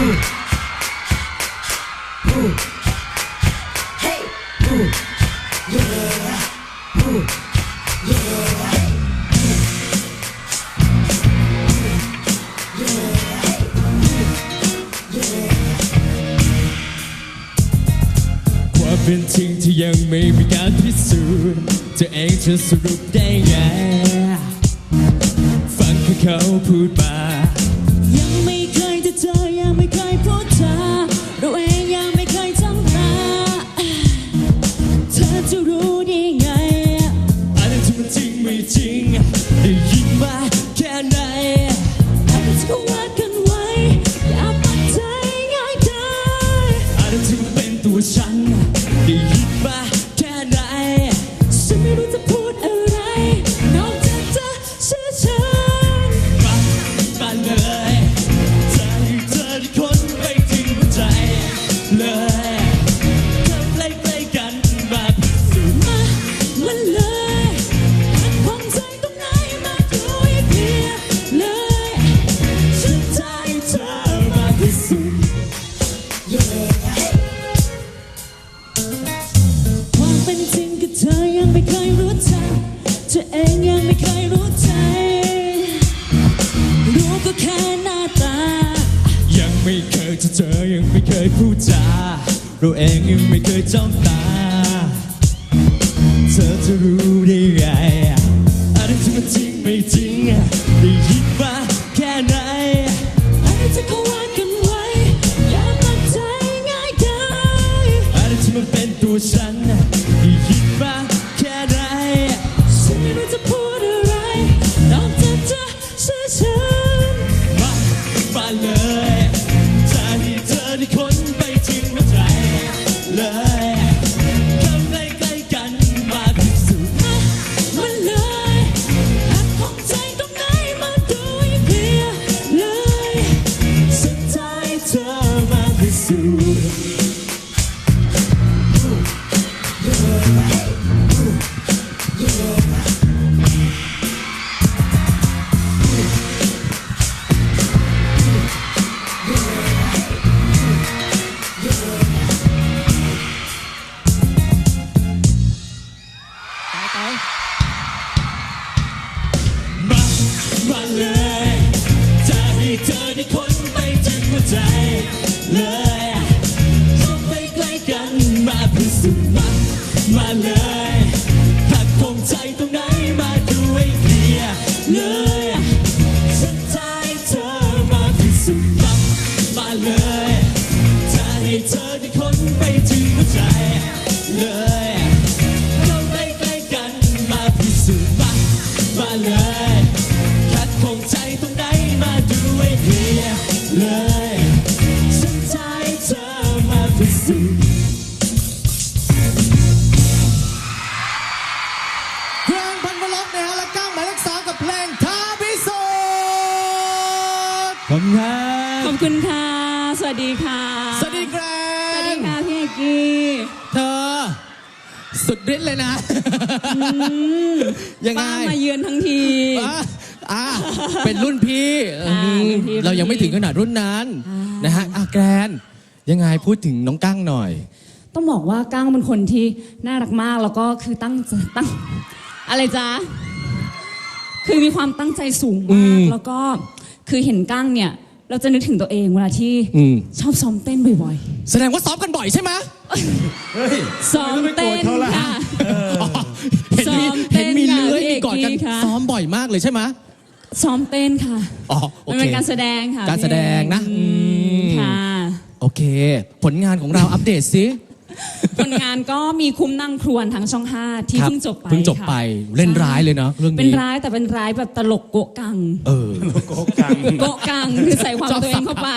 ความเป็นจริงที่ยังไม่มีการพิสูจน์จะเองจะสรุปได้ไงฟังแค่เขาพูดมา ความเป็นจริงกับเธอยังไม่เคยรู้จักเธอเองยังไม่เคยรู้ใจ รู้ก็แค่หน้าตา ยังไม่เคยจะเจอยังไม่เคยพูดจาเราเองยังไม่เคยจ้องตา เลยฉันะให้เธอมาพิสูจน์แกรนพันวล็อกนะฮะและก้างหมายเลขสามกับเพลงท้าพิสูจน์ขอบคุณครัขบอบคุณค่ะ สวัสดีค่ะ สวัสดีแกรสวัสดีค่ะพี่เอกกี้เธอ สุดฤทธิ์เลยนะ ยังไง ป้ามาเยือนทั้งที อะอะเป็นรุ่นพี่อ่าอืมรุ่นพี่เรายังไม่ถึงขนาดรุ่นนั้นอ่าน นะฮะอะแกรนยังไงพูดถึงน้องกั้งหน่อย ต้องบอกว่าก้างเป็นคนที่น่ารักมากแล้วก็คือตั้งตั้ง อะไรจ๊ะ คือมีความตั้งใจสูงอืมากมแล้วก็คือเห็นก้างเนี่ย เราจะนึกถึงตัวเองเวลาที่อืม ชอบซ้อมเต้นบ่อยแสดงว่าซ้อมกันบ่อยใช่ไหมๆซ้อมเต้นค่ะอ๋อเห็นมีซ้อมเต้เห็นนมีค่ะเลื้อยพี่มีกอดกันเอกกี้ค่ะซ้อมบ่อยมากเลยใช่ไหม ซ้อมเต้นค่ะอ๋อโอมันเคเป็นการแสดงค่ะการแสดงนะพี่เอกอืม ค่ะโอเค ผลงานของเราอัปเดตสิ ผลงานก็มีคุ้มนั่งครวนทางช่อง5ที่ครับเพิ่งจบไปเพิ่งจบค่ะไปเล่นใช่ร้ายเลยเนาะเรื่องเป็นนี้ร้ายแต่เป็นร้ายแบบตลกโกะกัง เออโกะกังคือใส่ความตัวเองเข้าไป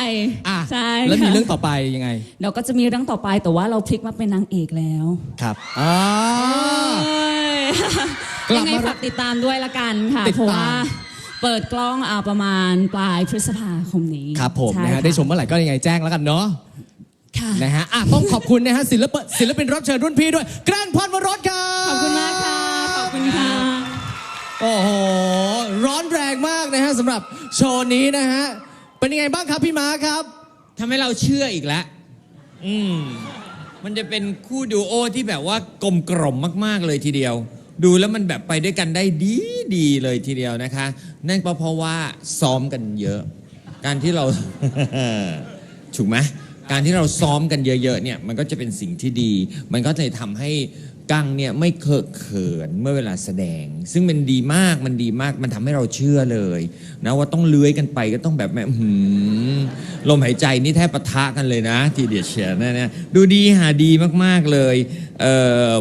อะใช่แล้วมีค่ะเรื่องต่อไปยังไงเดี๋ยวก็จะมีเรื่องต่อไปแต่ว่าเราพลิกมาเป็นนางเอกแล้วครับอ่า เอ้ยกลัยับงไงมาฝากติดตามด้วยละกันค่ะติดตาม เพราะว่า เปิดกล้องอ่าประมาณปลายพฤษภาคมนี้ครับผมใช่นะฮะค่ได้ชมเมื่อไหร่ก็ยังไงแจ้งแล้วกันเนาะค่ะนะฮะอะต้องขอบคุณนะฮะศิลปะศิลปินรับเชิญรุ่นพี่ด้วยแกรนพรวรสครับ ขอบคุณมากค่ะ ขอบคุณค่ะ โอ้โห ร้อนแรงมากนะฮะสำหรับโชว์นี้นะฮะ เป็นยังไงบ้างครับพี่ม้าครับ ทำให้เราเชื่ออีกแล้วอืม มันจะเป็นคู่ดูโอที่แบบว่ากลมกล่อมมาก ๆ เลยทีเดียว ดูแล้วมันแบบไปด้วยกันได้ดี ดีเลยทีเดียวนะคะ นั่นก็เพราะว่าซ้อมกันเยอะ การที่เรา ถูกไหมการที่เราซ้อมกันเยอะๆเนี่ยมันก็จะเป็นสิ่งที่ดี มันก็จะทำให้กังเนี่ยไม่เคอะเขินเมื่อเวลาแสดง ซึ่งมันดีมากมันดีมากมันทำให้เราเชื่อเลยนะว่าต้องเลื้อยกันไปก็ต้องแบบแม่หือลมหายใจนี่แทบปะทะกันเลยนะ ทีเดียวเชียร์นะเนี่ยดูดีหาดีมากๆเลยเอ่อ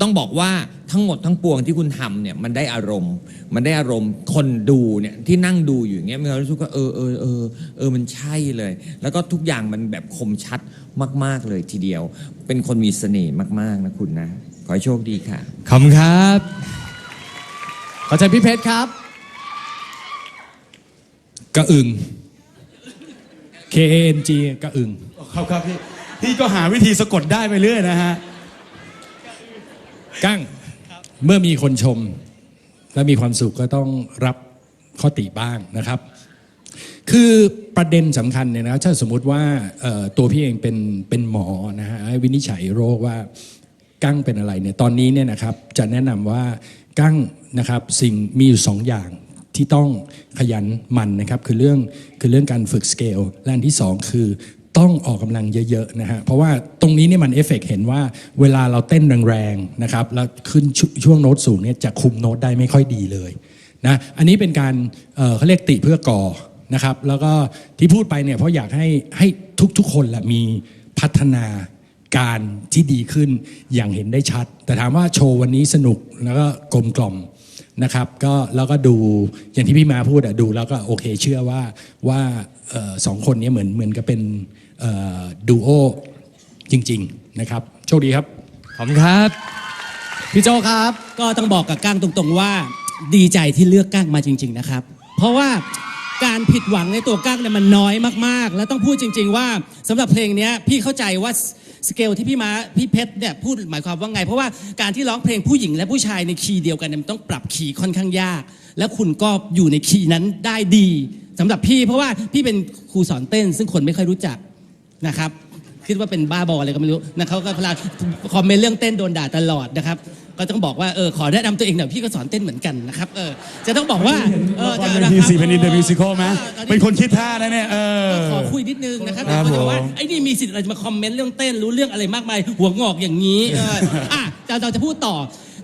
ต้องบอกว่าทั้งหมดทั้งปวงที่คุณทำเนี่ยมันได้อารมณ์ มันได้อารมณ์คนดูเนี่ยที่นั่งดูอยู่อย่างเงี้ยมีความรู้สึกว่าเออเออเออเออมันใช่เลย แล้วก็ทุกอย่างมันแบบคมชัดมาก ๆเลยทีเดียว เป็นคนมีเสน่ห์มาก ๆ นะคุณนะ ขอให้โชคดีค่ะ ขอบคุณครับ ขอเชิญพี่เพชรครับ กระอึง K A N G กระอึง ครับครับพี่พี่ก็หาวิธีสะกดได้ไปเรื่อยนะฮะ กั้งเมื่อมีคนชม และมีความสุขก็ต้องรับข้อติบ้างนะครับ คือประเด็นสำคัญเนี่ยนะถ้าสมมติว่าตัวพี่เองเป็นเป็นหมอนะฮะวินิจฉัยโรคว่ากั้งเป็นอะไรเนี่ยตอนนี้เนี่ยนะครับจะแนะนำว่ากั้งนะครับสิ่งมีอยู่สองอย่างที่ต้องขยันมันนะครับคือเรื่องคือเรื่องการฝึกสเกลและอันที่สองคือ ต้องออกกำลังเยอะๆนะฮะเพราะว่าตรงนี้เนี่ยมันเอฟเฟกเห็นว่าเวลาเราเต้นแรงๆนะครับแล้วขึ้นชช่วงโน้ตสูงเนี่ยจะคุมโน้ตได้ไม่ค่อยดีเลยนะอันนี้เป็นการเเขาเรียกติเพื่อก่อนะครับ แล้วก็ที่พูดไปเนี่ยเพราะอยากให้ให้ทุกๆคนแหละมีพัฒนาการที่ดีขึ้นอย่างเห็นได้ชัด แต่ถามว่าโชว์วันนี้สนุกแล้วก็กลมกล่อมนะครับก็แล้วก็ดูอย่างที่พี่มาพูดอะดูแล้วก็โอเคเชื่อว่าว่าออสองคนนี้เหมือนเหมือนกับเป็น ดูโอจริง ๆ นะครับ โชคดีครับ ขอบคุณครับ พี่โจครับ ก็ต้องบอกกับก้างตรงๆว่า ดีใจที่เลือกก้างมาจริง ๆ นะครับ เพราะว่าการผิดหวังในตัวก้างเนี่ยมันน้อยมากๆ แล้วต้องพูดจริง ๆ ว่าสำหรับเพลงเนี้ยพี่เข้าใจว่าสเกลที่พี่มาพี่เพชรเนี่ยพูดหมายความว่าไง เพราะว่าการที่ร้องเพลงผู้หญิงและผู้ชายในคีย์เดียวกันเนี่ยมันต้องปรับคีย์ค่อนข้างยาก และคุณก็อยู่ในคีย์นั้นได้ดีสำหรับพี่เพราะว่าพี่เป็นครูสอนเต้น ซึ่งคนไม่ค่อยรู้จัก นะครับคิดว่าเป็นบ้าบออะไรก็ไม่รู้นะเขาก็เวลาคอมเมนต์เรื่องเต้นโดนด่าตลอดนะครับ ก็ต้องบอกว่าเออขอแนะนำตัวเองหน่อยพี่ก็สอนเต้นเหมือนกันนะครับเออจะต้องบอกว่าเออละครจะเวทีสี่แผ่นดิน The Musical ไหมออเป็นคนคิดท่านะเนี่ยเออ ขอคุยนิดนึงนะครับครับเดี๋ยวเขาจะว่าผม ไอ้นี่มีสิทธิ์อะไรจะมาคอมเมนต์เรื่องเต้นรู้เรื่องอะไรมากมาย หัวงอกอย่างนี้เอออะเราเราจะพูดต่อ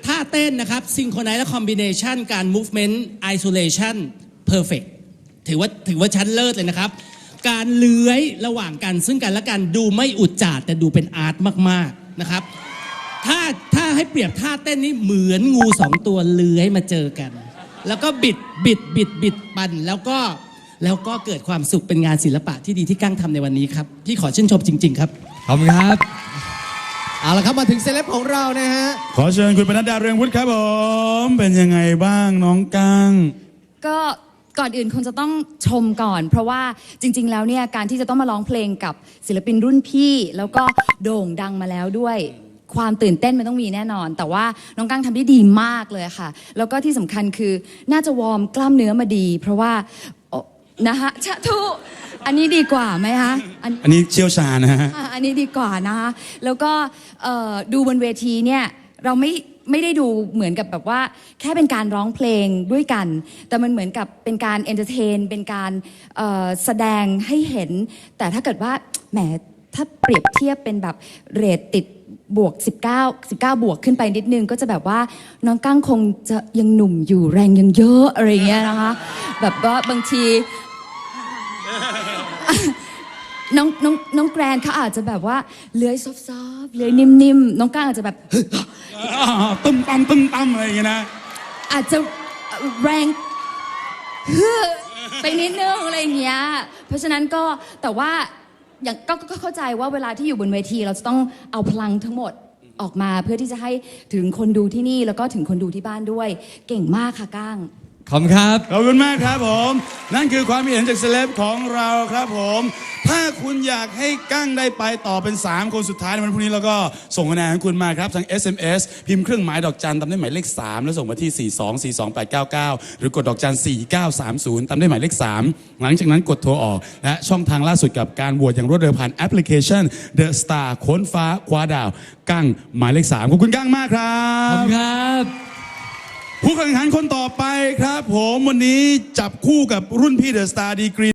ท่าเต้นนะครับซิงโครไนซ์และคอมบิเนชันการ movement isolation perfect ถือว่าถือว่าชั้นเลิศเลยนะครับ การเลื้อยระหว่างกันซึ่งกันและกันดูไม่อุจจาดแต่ดูเป็นอาร์ตมากๆนะครับ ถ้าถ้าให้เปรียบท่าเต้นนี่เหมือนงูสองตัวเลื้อยมาเจอกัน แล้วก็บิดบิดบิดบิดปันแล้วก็แล้วก็เกิดความสุขเป็นงานศิลปะที่ดีที่กั้งทำในวันนี้ครับพี่ขอชื่นชมจริง ๆ ครับ ขอบคุณครับ เอาละครับมาถึงเซเลบของเรานะฮะ ขอเชิญคุณปนัดดาเรืองวุฒิครับผม เป็นยังไงบ้างน้องกัง ก็ ก่อนอื่นคงจะต้องชมก่อน เพราะว่าจริง ๆ แล้วเนี่ยการที่จะต้องมาร้องเพลงกับศิลปินรุ่นพี่ แล้วก็โด่งดังมาแล้วด้วยความตื่นเต้นมันต้องมีแน่นอน แต่ว่าน้องกั้งทำได้ดีมากเลยค่ะ แล้วก็ที่สำคัญคือน่าจะวอร์มกล้ามเนื้อมาดี เพราะว่าโอ้นะฮะชะทุอันนี้ดีกว่าไหมคะอัน อันนี้เชี่ยวชาญนะฮะ อะอันนี้ดีกว่านะคะ แล้วก็เอ่อดูบนเวทีเนี่ย เราไม่ ไม่ได้ดูเหมือนกับแบบว่า แค่เป็นการร้องเพลงด้วยกัน แต่มันเหมือนกับเป็นการเอนเตอร์เทนเป็นการเอ่อแสดงให้เห็น แต่ถ้าเกิดว่าแหมถ้าเปรียบเทียบเป็นแบบเรทติดบวก 19 19 บวกขึ้นไปนิดนึง ก็จะแบบว่าน้องกั้งคงจะยังหนุ่มอยู่แรงยังเยอะอะไรเงี้ยนะคะ แบบว่าบางที น้องน้องน้องแกรนเขาอาจจะแบบว่าเลื้อยซอฟๆเลื้อยนิ่มๆ น้องก้างอาจจะแบบ อ่าตึ้มตั้มตึ้มตั้มอะไรอย่างเงี้ยนะ อาจจะแรงฮึไปนิดนึงอะไรอย่างเงี้ย เพราะฉะนั้นก็แต่ว่าอย่างก็ก็ก็เข้าใจว่าเวลาที่อยู่บนเวที เราจะต้องเอาพลังทั้งหมดออกมาเพื่อที่จะให้ถึงคนดูที่นี่แล้วก็ถึงคนดูที่บ้านด้วย เก่งมากค่ะก้าง ขอบคุณครับ ขอบคุณมากครับผม นั่นคือความคิดเห็นจากเซเลบของเราครับผม ถ้าคุณอยากให้กั้งได้ไปต่อเป็น 3 คนสุดท้ายในวันพรุ่งนี้แล้วก็ส่งคะแนนของคุณมาครับทาง SMS พิมพ์เครื่องหมายดอกจันตามด้วยหมายเลข 3 แล้วส่งมาที่ 4242899 หรือกดดอกจัน 4930ตามด้วยหมายเลข 3 หลังจากนั้นกดโทรออก และช่องทางล่าสุดกับการโหวตอย่างรวดเร็วผ่านแอปพลิเคชัน The Star ค้นฟ้าคว้าดาว กั้งหมายเลข 3 ขอบคุณกั้งมากครัขอบบคุณครับ ผู้แข่งขันคนต่อไปครับ ผมวันนี้จับคู่กับรุ่นพี่เดอะสตาร์ดีกรี